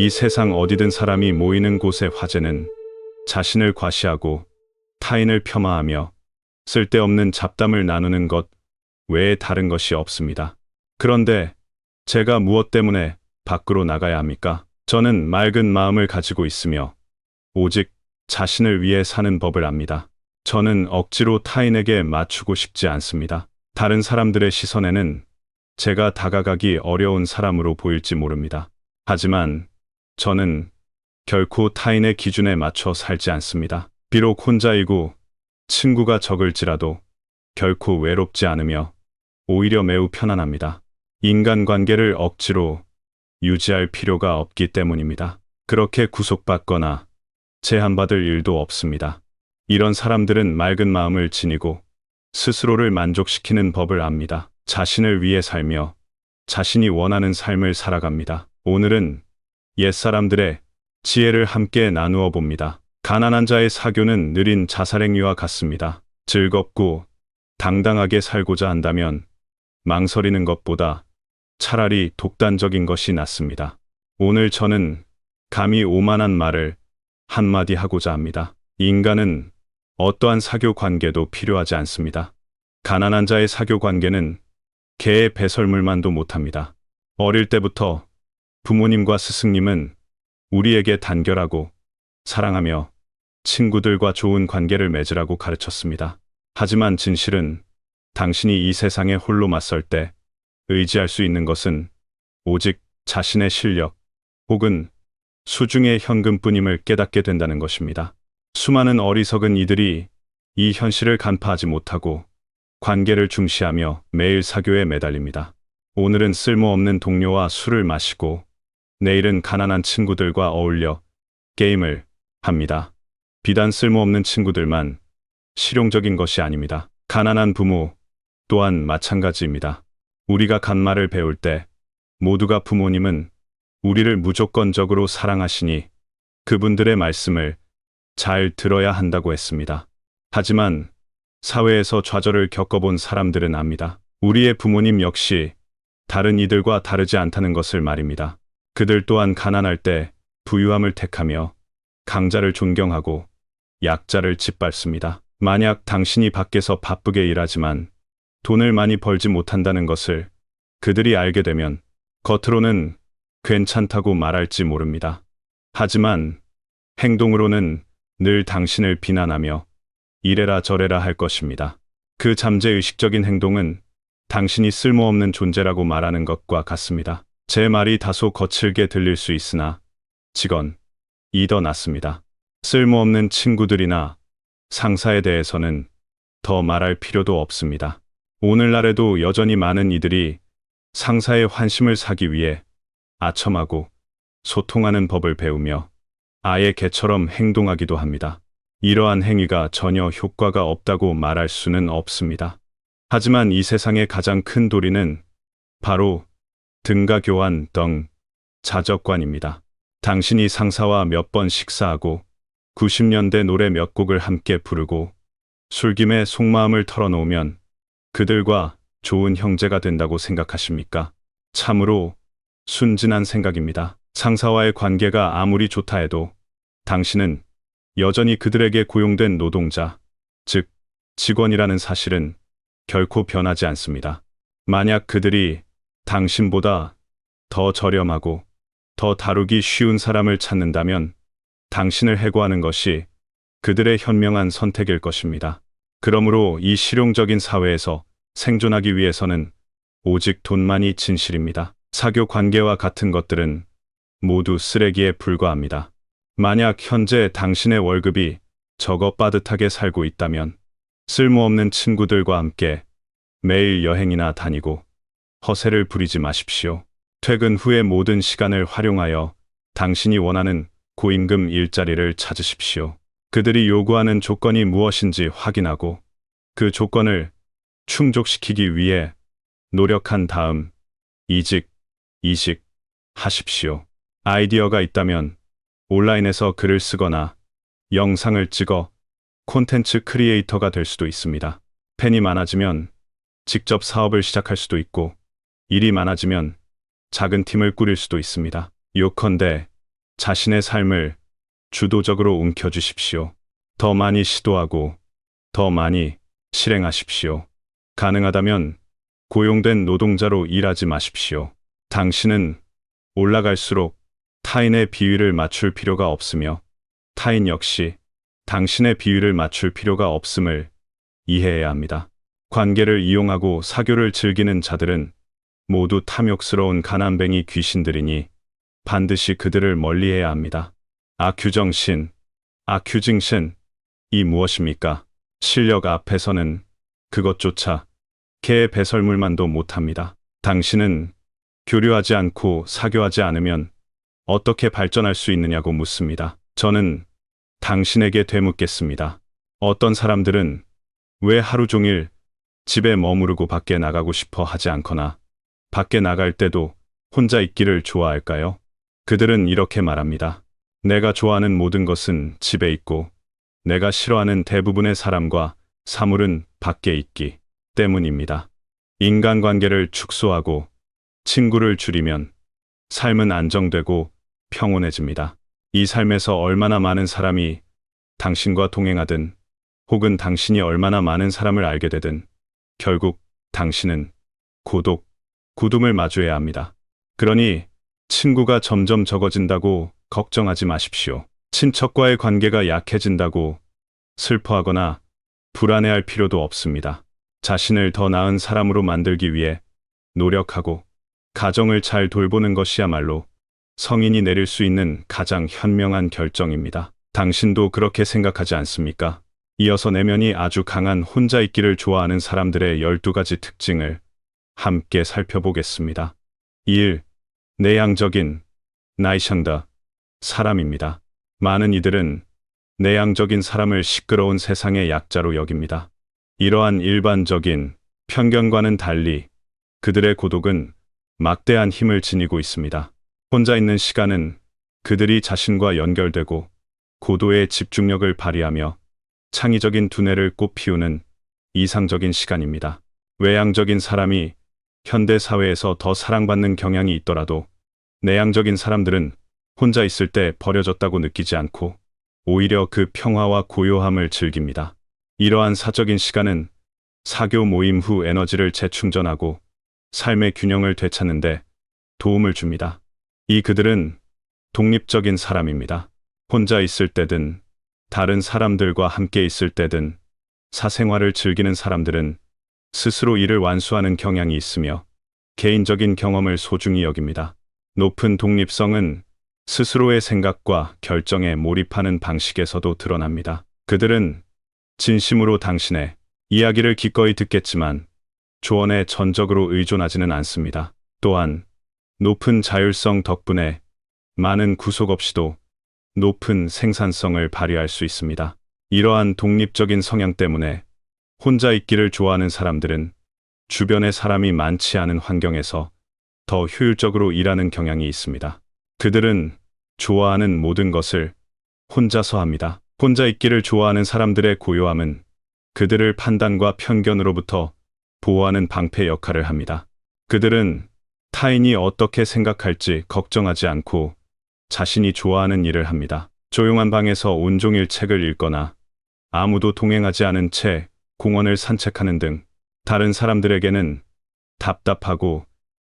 이 세상 어디든 사람이 모이는 곳의 화제는 자신을 과시하고 타인을 폄하하며 쓸데없는 잡담을 나누는 것 외에 다른 것이 없습니다. 그런데 제가 무엇 때문에 밖으로 나가야 합니까? 저는 맑은 마음을 가지고 있으며 오직 자신을 위해 사는 법을 압니다. 저는 억지로 타인에게 맞추고 싶지 않습니다. 다른 사람들의 시선에는 제가 다가가기 어려운 사람으로 보일지 모릅니다. 하지만 저는 결코 타인의 기준에 맞춰 살지 않습니다. 비록 혼자이고 친구가 적을지라도 결코 외롭지 않으며 오히려 매우 편안합니다. 인간관계를 억지로 유지할 필요가 없기 때문입니다. 그렇게 구속받거나 제한받을 일도 없습니다. 이런 사람들은 맑은 마음을 지니고 스스로를 만족시키는 법을 압니다. 자신을 위해 살며 자신이 원하는 삶을 살아갑니다. 오늘은 옛사람들의 지혜를 함께 나누어 봅니다. 가난한 자의 사교는 느린 자살행위와 같습니다. 즐겁고 당당하게 살고자 한다면 망설이는 것보다 차라리 독단적인 것이 낫습니다. 오늘 저는 감히 오만한 말을 한마디 하고자 합니다. 인간은 어떠한 사교 관계도 필요하지 않습니다. 가난한 자의 사교 관계는 개의 배설물만도 못합니다. 어릴 때부터 부모님과 스승님은 우리에게 단결하고 사랑하며 친구들과 좋은 관계를 맺으라고 가르쳤습니다. 하지만 진실은 당신이 이 세상에 홀로 맞설 때 의지할 수 있는 것은 오직 자신의 실력 혹은 수중의 현금뿐임을 깨닫게 된다는 것입니다. 수많은 어리석은 이들이 이 현실을 간파하지 못하고 관계를 중시하며 매일 사교에 매달립니다. 오늘은 쓸모없는 동료와 술을 마시고 내일은 가난한 친구들과 어울려 게임을 합니다. 비단 쓸모없는 친구들만 실용적인 것이 아닙니다. 가난한 부모 또한 마찬가지입니다. 우리가 간말을 배울 때 모두가 부모님은 우리를 무조건적으로 사랑하시니 그분들의 말씀을 잘 들어야 한다고 했습니다. 하지만 사회에서 좌절을 겪어본 사람들은 압니다. 우리의 부모님 역시 다른 이들과 다르지 않다는 것을 말입니다. 그들 또한 가난할 때 부유함을 택하며 강자를 존경하고 약자를 짓밟습니다. 만약 당신이 밖에서 바쁘게 일하지만 돈을 많이 벌지 못한다는 것을 그들이 알게 되면 겉으로는 괜찮다고 말할지 모릅니다. 하지만 행동으로는 늘 당신을 비난하며 이래라 저래라 할 것입니다. 그 잠재의식적인 행동은 당신이 쓸모없는 존재라고 말하는 것과 같습니다. 제 말이 다소 거칠게 들릴 수 있으나 직원, 이더 낫습니다. 쓸모없는 친구들이나 상사에 대해서는 더 말할 필요도 없습니다. 오늘날에도 여전히 많은 이들이 상사의 환심을 사기 위해 아첨하고 소통하는 법을 배우며 아예 개처럼 행동하기도 합니다. 이러한 행위가 전혀 효과가 없다고 말할 수는 없습니다. 하지만 이 세상의 가장 큰 도리는 바로 등가 교환 등 자적관입니다. 당신이 상사와 몇 번 식사하고 90년대 노래 몇 곡을 함께 부르고 술김에 속마음을 털어놓으면 그들과 좋은 형제가 된다고 생각하십니까? 참으로 순진한 생각입니다. 상사와의 관계가 아무리 좋다 해도 당신은 여전히 그들에게 고용된 노동자, 즉, 직원이라는 사실은 결코 변하지 않습니다. 만약 그들이 당신보다 더 저렴하고 더 다루기 쉬운 사람을 찾는다면 당신을 해고하는 것이 그들의 현명한 선택일 것입니다. 그러므로 이 실용적인 사회에서 생존하기 위해서는 오직 돈만이 진실입니다. 사교 관계와 같은 것들은 모두 쓰레기에 불과합니다. 만약 현재 당신의 월급이 적어 빠듯하게 살고 있다면 쓸모없는 친구들과 함께 매일 여행이나 다니고 허세를 부리지 마십시오. 퇴근 후에 모든 시간을 활용하여 당신이 원하는 고임금 일자리를 찾으십시오. 그들이 요구하는 조건이 무엇인지 확인하고 그 조건을 충족시키기 위해 노력한 다음 이직, 이식 하십시오. 아이디어가 있다면 온라인에서 글을 쓰거나 영상을 찍어 콘텐츠 크리에이터가 될 수도 있습니다. 팬이 많아지면 직접 사업을 시작할 수도 있고 일이 많아지면 작은 팀을 꾸릴 수도 있습니다. 요컨대 자신의 삶을 주도적으로 움켜주십시오. 더 많이 시도하고 더 많이 실행하십시오. 가능하다면 고용된 노동자로 일하지 마십시오. 당신은 올라갈수록 타인의 비위를 맞출 필요가 없으며 타인 역시 당신의 비위를 맞출 필요가 없음을 이해해야 합니다. 관계를 이용하고 사교를 즐기는 자들은 모두 탐욕스러운 가난뱅이 귀신들이니 반드시 그들을 멀리해야 합니다. 아큐정신, 아큐징신, 이 무엇입니까? 실력 앞에서는 그것조차 개의 배설물만도 못합니다. 당신은 교류하지 않고 사교하지 않으면 어떻게 발전할 수 있느냐고 묻습니다. 저는 당신에게 되묻겠습니다. 어떤 사람들은 왜 하루 종일 집에 머무르고 밖에 나가고 싶어 하지 않거나 밖에 나갈 때도 혼자 있기를 좋아할까요? 그들은 이렇게 말합니다. 내가 좋아하는 모든 것은 집에 있고 내가 싫어하는 대부분의 사람과 사물은 밖에 있기 때문입니다. 인간관계를 축소하고 친구를 줄이면 삶은 안정되고 평온해집니다. 이 삶에서 얼마나 많은 사람이 당신과 동행하든 혹은 당신이 얼마나 많은 사람을 알게 되든 결국 당신은 고독, 구둠을 마주해야 합니다. 그러니 친구가 점점 적어진다고 걱정하지 마십시오. 친척과의 관계가 약해진다고 슬퍼하거나 불안해할 필요도 없습니다. 자신을 더 나은 사람으로 만들기 위해 노력하고 가정을 잘 돌보는 것이야말로 성인이 내릴 수 있는 가장 현명한 결정입니다. 당신도 그렇게 생각하지 않습니까? 이어서 내면이 아주 강한 혼자 있기를 좋아하는 사람들의 12가지 특징을 함께 살펴보겠습니다. 1. 내향적인 나이샹다 사람입니다. 많은 이들은 내향적인 사람을 시끄러운 세상의 약자로 여깁니다. 이러한 일반적인 편견과는 달리 그들의 고독은 막대한 힘을 지니고 있습니다. 혼자 있는 시간은 그들이 자신과 연결되고 고도의 집중력을 발휘하며 창의적인 두뇌를 꽃피우는 이상적인 시간입니다. 외향적인 사람이 현대 사회에서 더 사랑받는 경향이 있더라도 내향적인 사람들은 혼자 있을 때 버려졌다고 느끼지 않고 오히려 그 평화와 고요함을 즐깁니다. 이러한 사적인 시간은 사교 모임 후 에너지를 재충전하고 삶의 균형을 되찾는데 도움을 줍니다. 이 그들은 독립적인 사람입니다. 혼자 있을 때든 다른 사람들과 함께 있을 때든 사생활을 즐기는 사람들은 스스로 일을 완수하는 경향이 있으며 개인적인 경험을 소중히 여깁니다. 높은 독립성은 스스로의 생각과 결정에 몰입하는 방식에서도 드러납니다. 그들은 진심으로 당신의 이야기를 기꺼이 듣겠지만 조언에 전적으로 의존하지는 않습니다. 또한 높은 자율성 덕분에 많은 구속 없이도 높은 생산성을 발휘할 수 있습니다. 이러한 독립적인 성향 때문에 혼자 있기를 좋아하는 사람들은 주변에 사람이 많지 않은 환경에서 더 효율적으로 일하는 경향이 있습니다. 그들은 좋아하는 모든 것을 혼자서 합니다. 혼자 있기를 좋아하는 사람들의 고요함은 그들을 판단과 편견으로부터 보호하는 방패 역할을 합니다. 그들은 타인이 어떻게 생각할지 걱정하지 않고 자신이 좋아하는 일을 합니다. 조용한 방에서 온종일 책을 읽거나 아무도 동행하지 않은 채 공원을 산책하는 등 다른 사람들에게는 답답하고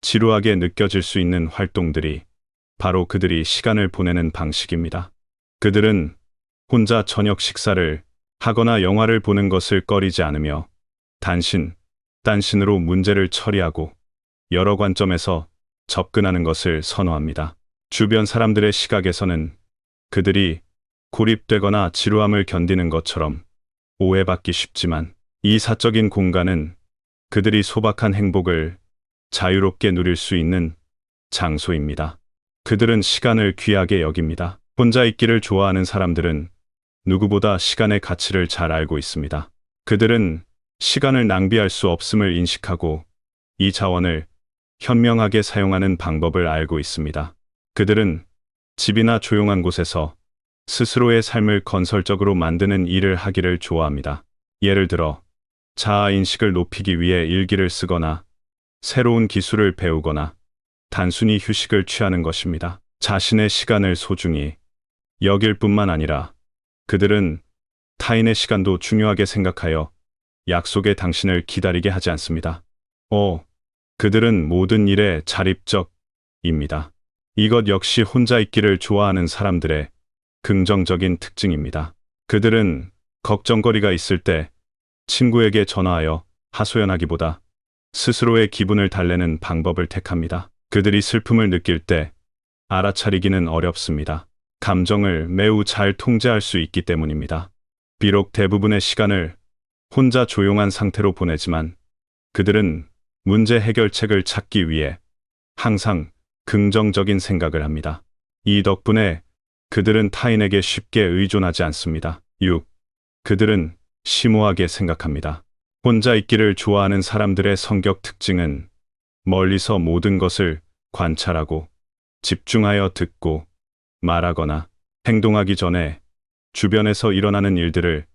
지루하게 느껴질 수 있는 활동들이 바로 그들이 시간을 보내는 방식입니다. 그들은 혼자 저녁 식사를 하거나 영화를 보는 것을 꺼리지 않으며 단신, 단신으로 문제를 처리하고 여러 관점에서 접근하는 것을 선호합니다. 주변 사람들의 시각에서는 그들이 고립되거나 지루함을 견디는 것처럼 오해받기 쉽지만 이 사적인 공간은 그들이 소박한 행복을 자유롭게 누릴 수 있는 장소입니다. 그들은 시간을 귀하게 여깁니다. 혼자 있기를 좋아하는 사람들은 누구보다 시간의 가치를 잘 알고 있습니다. 그들은 시간을 낭비할 수 없음을 인식하고 이 자원을 현명하게 사용하는 방법을 알고 있습니다. 그들은 집이나 조용한 곳에서 스스로의 삶을 건설적으로 만드는 일을 하기를 좋아합니다. 예를 들어, 자아 인식을 높이기 위해 일기를 쓰거나 새로운 기술을 배우거나 단순히 휴식을 취하는 것입니다. 자신의 시간을 소중히 여길 뿐만 아니라 그들은 타인의 시간도 중요하게 생각하여 약속의 당신을 기다리게 하지 않습니다. 어, 그들은 모든 일에 자립적입니다. 이것 역시 혼자 있기를 좋아하는 사람들의 긍정적인 특징입니다. 그들은 걱정거리가 있을 때 친구에게 전화하여 하소연하기보다 스스로의 기분을 달래는 방법을 택합니다. 그들이 슬픔을 느낄 때 알아차리기는 어렵습니다. 감정을 매우 잘 통제할 수 있기 때문입니다. 비록 대부분의 시간을 혼자 조용한 상태로 보내지만 그들은 문제 해결책을 찾기 위해 항상 긍정적인 생각을 합니다. 이 덕분에 그들은 타인에게 쉽게 의존하지 않습니다. 6. 그들은 심오하게 생각합니다. 혼자 있기를 좋아하는 사람들의 성격 특징은 멀리서 모든 것을 관찰하고 집중하여 듣고 말하거나 행동하기 전에 주변에서 일어나는 일들을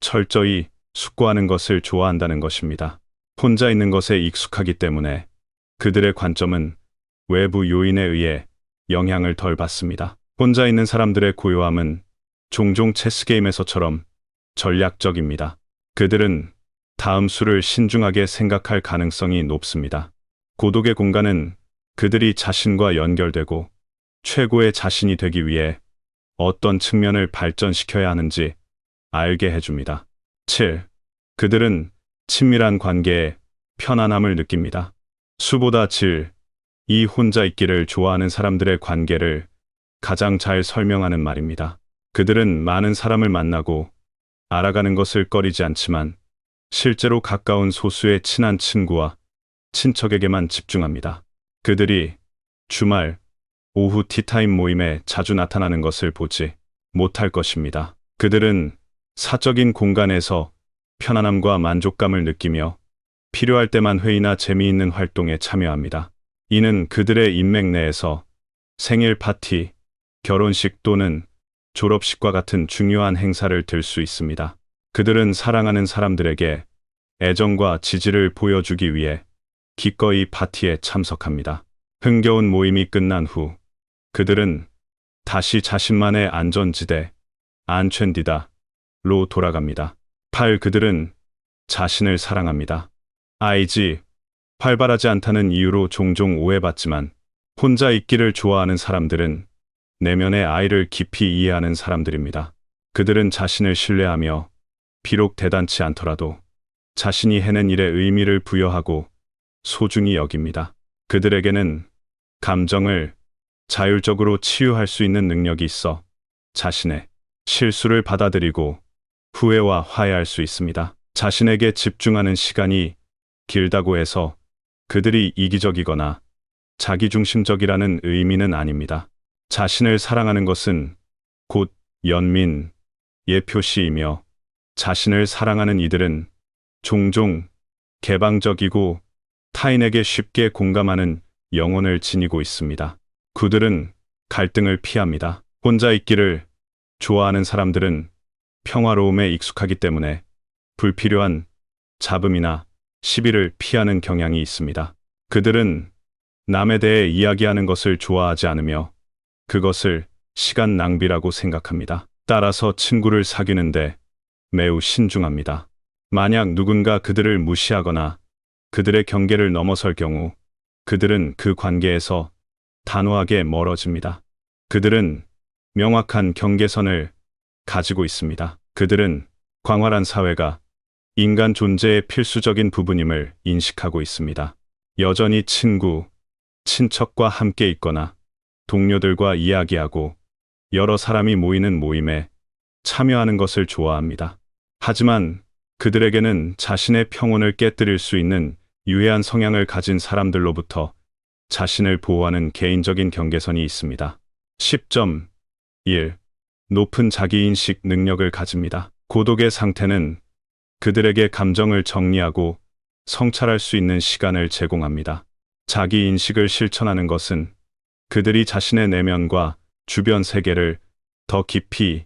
철저히 숙고하는 것을 좋아한다는 것입니다. 혼자 있는 것에 익숙하기 때문에 그들의 관점은 외부 요인에 의해 영향을 덜 받습니다. 혼자 있는 사람들의 고요함은 종종 체스게임에서처럼 전략적입니다. 그들은 다음 수를 신중하게 생각할 가능성이 높습니다. 고독의 공간은 그들이 자신과 연결되고 최고의 자신이 되기 위해 어떤 측면을 발전시켜야 하는지 알게 해줍니다. 7. 그들은 친밀한 관계에 편안함을 느낍니다. 수보다 질, 이 혼자 있기를 좋아하는 사람들의 관계를 가장 잘 설명하는 말입니다. 그들은 많은 사람을 만나고 알아가는 것을 꺼리지 않지만 실제로 가까운 소수의 친한 친구와 친척에게만 집중합니다. 그들이 주말, 오후 티타임 모임에 자주 나타나는 것을 보지 못할 것입니다. 그들은 사적인 공간에서 편안함과 만족감을 느끼며 필요할 때만 회의나 재미있는 활동에 참여합니다. 이는 그들의 인맥 내에서 생일 파티, 결혼식 또는 졸업식과 같은 중요한 행사를 들 수 있습니다. 그들은 사랑하는 사람들에게 애정과 지지를 보여주기 위해 기꺼이 파티에 참석합니다. 흥겨운 모임이 끝난 후 그들은 다시 자신만의 안전지대, 안첸디다로 돌아갑니다. 8. 그들은 자신을 사랑합니다. IG, 활발하지 않다는 이유로 종종 오해받지만 혼자 있기를 좋아하는 사람들은 내면의 아이를 깊이 이해하는 사람들입니다. 그들은 자신을 신뢰하며 비록 대단치 않더라도 자신이 해낸 일에 의미를 부여하고 소중히 여깁니다. 그들에게는 감정을 자율적으로 치유할 수 있는 능력이 있어 자신의 실수를 받아들이고 후회와 화해할 수 있습니다. 자신에게 집중하는 시간이 길다고 해서 그들이 이기적이거나 자기중심적이라는 의미는 아닙니다. 자신을 사랑하는 것은 곧 연민, 예표시이며 자신을 사랑하는 이들은 종종 개방적이고 타인에게 쉽게 공감하는 영혼을 지니고 있습니다. 그들은 갈등을 피합니다. 혼자 있기를 좋아하는 사람들은 평화로움에 익숙하기 때문에 불필요한 잡음이나 시비를 피하는 경향이 있습니다. 그들은 남에 대해 이야기하는 것을 좋아하지 않으며 그것을 시간 낭비라고 생각합니다. 따라서 친구를 사귀는데 매우 신중합니다. 만약 누군가 그들을 무시하거나 그들의 경계를 넘어설 경우 그들은 그 관계에서 단호하게 멀어집니다. 그들은 명확한 경계선을 가지고 있습니다. 그들은 광활한 사회가 인간 존재의 필수적인 부분임을 인식하고 있습니다. 여전히 친구, 친척과 함께 있거나 동료들과 이야기하고 여러 사람이 모이는 모임에 참여하는 것을 좋아합니다. 하지만 그들에게는 자신의 평온을 깨뜨릴 수 있는 유해한 성향을 가진 사람들로부터 자신을 보호하는 개인적인 경계선이 있습니다. 10.1. 높은 자기인식 능력을 가집니다. 고독의 상태는 그들에게 감정을 정리하고 성찰할 수 있는 시간을 제공합니다. 자기인식을 실천하는 것은 그들이 자신의 내면과 주변 세계를 더 깊이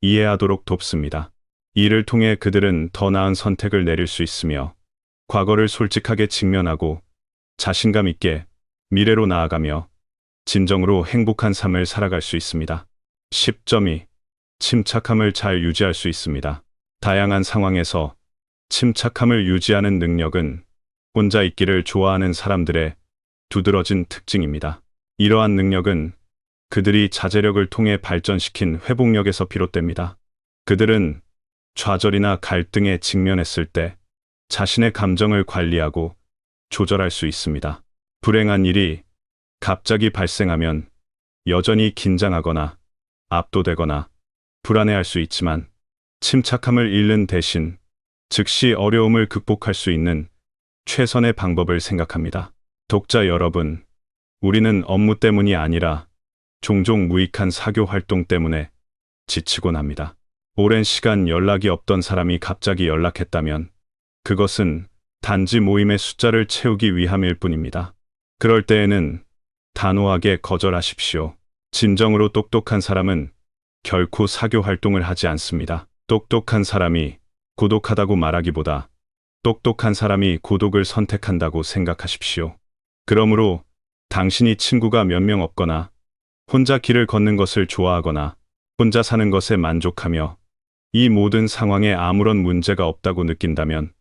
이해하도록 돕습니다. 이를 통해 그들은 더 나은 선택을 내릴 수 있으며 과거를 솔직하게 직면하고 자신감 있게 미래로 나아가며 진정으로 행복한 삶을 살아갈 수 있습니다. 10.2. 침착함을 잘 유지할 수 있습니다. 다양한 상황에서 침착함을 유지하는 능력은 혼자 있기를 좋아하는 사람들의 두드러진 특징입니다. 이러한 능력은 그들이 자제력을 통해 발전시킨 회복력에서 비롯됩니다. 그들은 좌절이나 갈등에 직면했을 때 자신의 감정을 관리하고 조절할 수 있습니다. 불행한 일이 갑자기 발생하면 여전히 긴장하거나 압도되거나 불안해할 수 있지만 침착함을 잃는 대신 즉시 어려움을 극복할 수 있는 최선의 방법을 생각합니다. 독자 여러분, 우리는 업무 때문이 아니라 종종 무익한 사교 활동 때문에 지치곤 합니다. 오랜 시간 연락이 없던 사람이 갑자기 연락했다면 그것은 단지 모임의 숫자를 채우기 위함일 뿐입니다. 그럴 때에는 단호하게 거절하십시오. 진정으로 똑똑한 사람은 결코 사교 활동을 하지 않습니다. 똑똑한 사람이 고독하다고 말하기보다 똑똑한 사람이 고독을 선택한다고 생각하십시오. 그러므로 당신이 친구가 몇 명 없거나 혼자 길을 걷는 것을 좋아하거나 혼자 사는 것에 만족하며 이 모든 상황에 아무런 문제가 없다고 느낀다면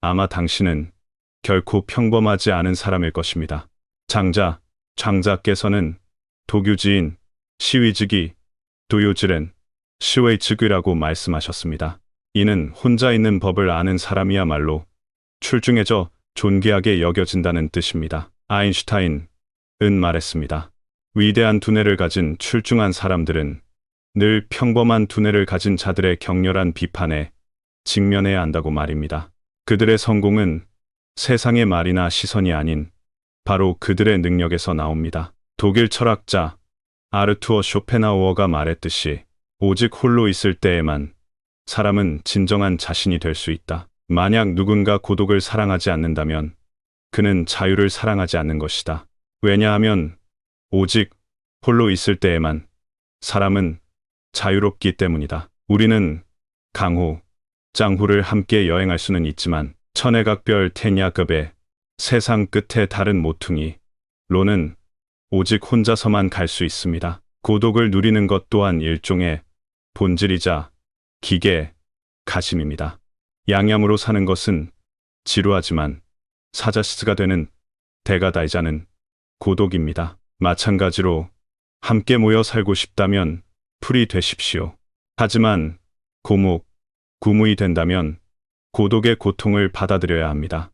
아마 당신은 결코 평범하지 않은 사람일 것입니다. 장자, 장자께서는 도규지인 시위직이 도요질은 시웨이츠귀라고 말씀하셨습니다. 이는 혼자 있는 법을 아는 사람이야말로 출중해져 존귀하게 여겨진다는 뜻입니다. 아인슈타인 은 말했습니다. 위대한 두뇌를 가진 출중한 사람들은 늘 평범한 두뇌를 가진 자들의 격렬한 비판에 직면해야 한다고 말입니다. 그들의 성공은 세상의 말이나 시선이 아닌 바로 그들의 능력에서 나옵니다. 독일 철학자 아르투어 쇼펜하우어가 말했듯이 오직 홀로 있을 때에만 사람은 진정한 자신이 될 수 있다. 만약 누군가 고독을 사랑하지 않는다면 그는 자유를 사랑하지 않는 것이다. 왜냐하면 오직 홀로 있을 때에만 사람은 자유롭기 때문이다. 우리는 강호, 짱후를 함께 여행할 수는 있지만 천혜각별 테냐급의 세상 끝에 다른 모퉁이 로는 오직 혼자서만 갈 수 있습니다. 고독을 누리는 것 또한 일종의 본질이자 기계, 가심입니다. 양념으로 사는 것은 지루하지만 사자시스가 되는 대가다이자는 고독입니다. 마찬가지로 함께 모여 살고 싶다면 풀이 되십시오. 하지만 고목, 구무이 된다면 고독의 고통을 받아들여야 합니다.